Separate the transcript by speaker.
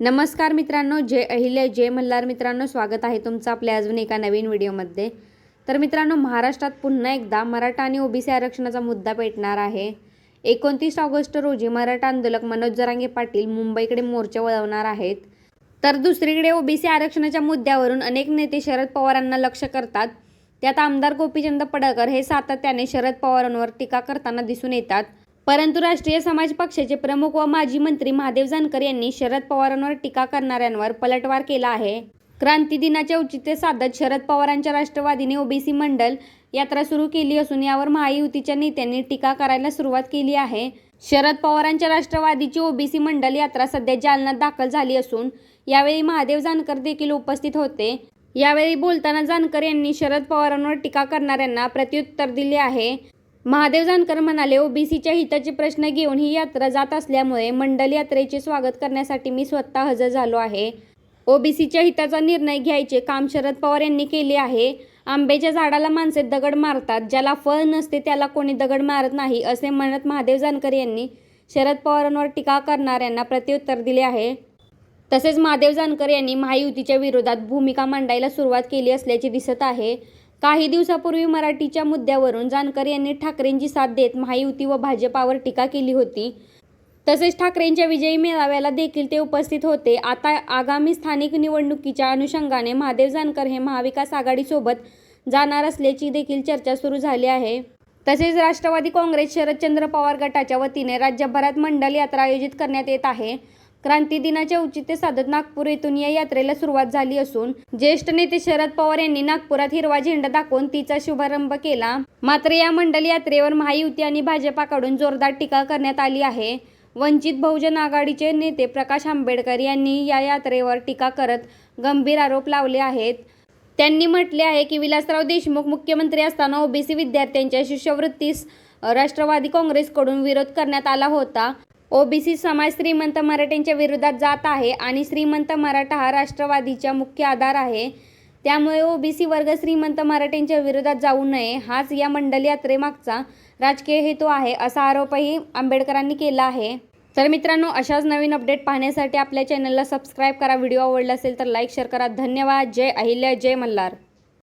Speaker 1: नमस्कार मित्रांनो जय अहिल्या जय मल्हार मित्रांनो स्वागत आहे तुमचं आपल्या अजून एका नवीन व्हिडिओमध्ये. तर मित्रांनो महाराष्ट्रात पुन्हा एकदा मराठा आणि ओबीसी आरक्षणाचा मुद्दा पेटणार आहे. एकोणतीस ऑगस्ट रोजी मराठा आंदोलक मनोज जरांगे पाटील मुंबईकडे मोर्चा वळवणार आहेत. तर दुसरीकडे ओबीसी आरक्षणाच्या मुद्द्यावरून अनेक नेते शरद पवारांना लक्ष करतात. त्यात आमदार गोपीचंद पडळकर हे सातत्याने शरद पवारांवर टीका करताना दिसून येतात. परंतु राष्ट्रीय समाज पक्षाचे प्रमुख व माजी मंत्री महादेव जानकर यांनी शरद पवारांवर टीका करणाऱ्यांवर पलटवार केला आहे. क्रांती दिनाचे औचित्य साधत शरद पवारांच्या राष्ट्रवादीने ओबीसी मंडल यात्रा सुरू केली असून यावर महायुतीच्या नेत्यांनी टीका करायला सुरुवात केली आहे. शरद पवारांच्या राष्ट्रवादीची ओबीसी मंडल यात्रा सध्या जालन्यात दाखल झाली असून यावेळी महादेव जानकर देखील उपस्थित होते. यावेळी बोलताना जानकर यांनी शरद पवारांवर टीका करणाऱ्यांना प्रत्युत्तर दिले आहे. महादेव जानकर म्हणाले ओबीसीच्या हिताचे प्रश्न घेऊन ही यात्रा जात असल्यामुळे मंडल यात्रेचे स्वागत करण्यासाठी मी स्वतः हजर झालो आहे. ओबीसीच्या हिताचा निर्णय घ्यायचे काम शरद पवार यांनी केले आहे. आंब्याच्या झाडाला माणसे दगड मारतात. ज्याला फळ नसते त्याला कोणी दगड मारत नाही असे म्हणत महादेव जानकर यांनी शरद पवारांवर टीका करणाऱ्यांना प्रत्युत्तर दिले आहे. तसेच महादेव जानकर यांनी महायुतीच्या विरोधात भूमिका मांडायला सुरुवात केली असल्याचे दिसत आहे. काही दिवसापूर्वी मराठीच्या मुद्द्यावरून जानकर यांनी ठाकरेंची साथ देत महायुती व भाजपावर टीका केली होती. तसेच ठाकरेंच्या विजयी मेळाव्याला देखील ते उपस्थित होते. आता आगामी स्थानिक निवडणुकीच्या अनुषंगाने महादेव जानकर हे महाविकास आघाडीसोबत जाणार असल्याची देखील चर्चा सुरू झाली आहे. तसेच राष्ट्रवादी काँग्रेस शरदचंद्र पवार गटाच्या वतीने राज्यभरात मंडल यात्रा आयोजित करण्यात येत आहे. क्रांती दिनाचे औचित्य साधत नागपूर येथून या यात्रेला सुरुवात झाली असून ज्येष्ठ नेते शरद पवार यांनी नागपुरात हिरवा झेंडा दाखवून तिचा शुभारंभ केला. मात्र या मंडल यात्रेवर महायुती आणि भाजपाकडून जोरदार टीका करण्यात आली आहे. वंचित बहुजन आघाडीचे नेते प्रकाश आंबेडकर यांनी या यात्रेवर टीका करत गंभीर आरोप लावले आहेत. त्यांनी म्हटले आहे की विलासराव देशमुख मुख्यमंत्री असताना ओबीसी विद्यार्थ्यांच्या शिष्यवृत्तीस राष्ट्रवादी काँग्रेसकडून विरोध करण्यात आला होता. ओबीसी समाज श्रीमंत मराठ्यांच्या विरोधात जात आहे आणि श्रीमंत मराठा हा राष्ट्रवादीचा मुख्य आधार आहे. त्यामुळे ओबीसी वर्ग श्रीमंत मराठ्यांच्या विरोधात जाऊ नये हाच या मंडल यात्रेमागचा राजकीय हेतू आहे असा आरोपही आंबेडकरांनी केला आहे. तर मित्रांनो अशाच नवीन अपडेट पाहण्यासाठी आपल्या चॅनलला सबस्क्राईब करा. व्हिडिओ आवडला असेल तर लाईक शेअर करा. धन्यवाद. जय अहिल्या जय मल्हार.